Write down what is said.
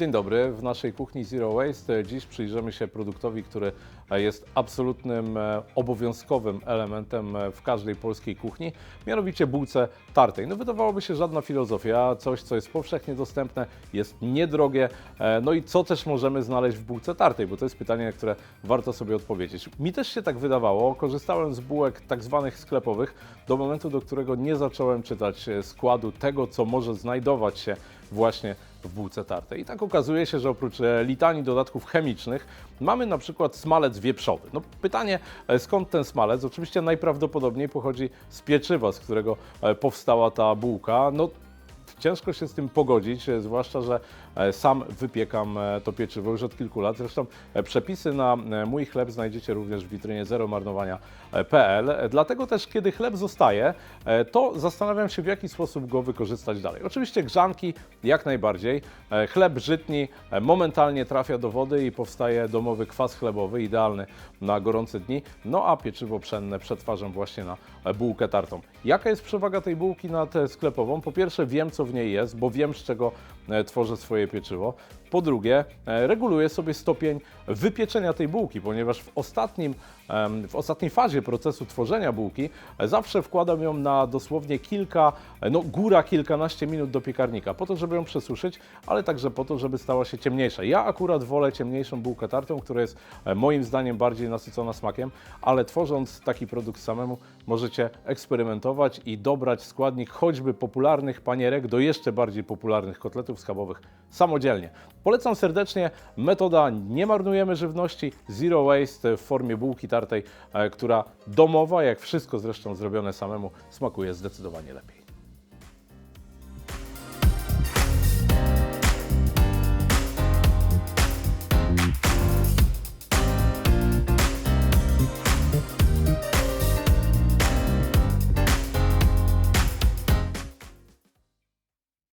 Dzień dobry, w naszej kuchni Zero Waste dziś przyjrzymy się produktowi, który jest absolutnym e, obowiązkowym elementem e, w każdej polskiej kuchni, mianowicie bułce tartej. No wydawałoby się żadna filozofia, coś co jest powszechnie dostępne, jest niedrogie, e, no i co też możemy znaleźć w bułce tartej, bo to jest pytanie, na które warto sobie odpowiedzieć. Mi też się tak wydawało, korzystałem z bułek tak zwanych sklepowych do momentu, do którego nie zacząłem czytać składu tego, co może znajdować się właśnie w bułce tartej. I tak okazuje się, że oprócz e, litanii dodatków chemicznych mamy na przykład smalec wieprzowy. No pytanie, e, skąd ten smalec? Oczywiście najprawdopodobniej pochodzi z pieczywa, z którego e, powstała ta bułka. No ciężko się z tym pogodzić, e, zwłaszcza, że e, sam wypiekam e, to pieczywo już od kilku lat. Zresztą przepisy na mój chleb znajdziecie również w witrynie zeromarnowania.pl. Dlatego też, kiedy chleb zostaje, to zastanawiam się, w jaki sposób go wykorzystać dalej. Oczywiście grzanki jak najbardziej. Chleb żytni momentalnie trafia do wody i powstaje domowy kwas chlebowy, idealny na gorące dni. No a pieczywo pszenne przetwarzam właśnie na bułkę tartą. Jaka jest przewaga tej bułki nad sklepową? Po pierwsze wiem, co jest, bo wiem, z czego e, tworzę swoje pieczywo. Po drugie, e, reguluję sobie stopień wypieczenia tej bułki, ponieważ w, ostatnim, w ostatniej fazie procesu tworzenia bułki e, zawsze wkładam ją na dosłownie kilka, e, no góra kilkanaście minut do piekarnika, po to, żeby ją przesuszyć, ale także po to, żeby stała się ciemniejsza. Ja akurat wolę ciemniejszą bułkę tartą, która jest moim zdaniem bardziej nasycona smakiem, ale tworząc taki produkt samemu możecie eksperymentować i dobrać składnik choćby popularnych panierek do jeszcze bardziej popularnych kotletów schabowych samodzielnie. Polecam serdecznie, metoda nie marnujemy żywności, zero waste w formie bułki tartej, e, która domowa, jak wszystko zresztą zrobione samemu, smakuje zdecydowanie lepiej.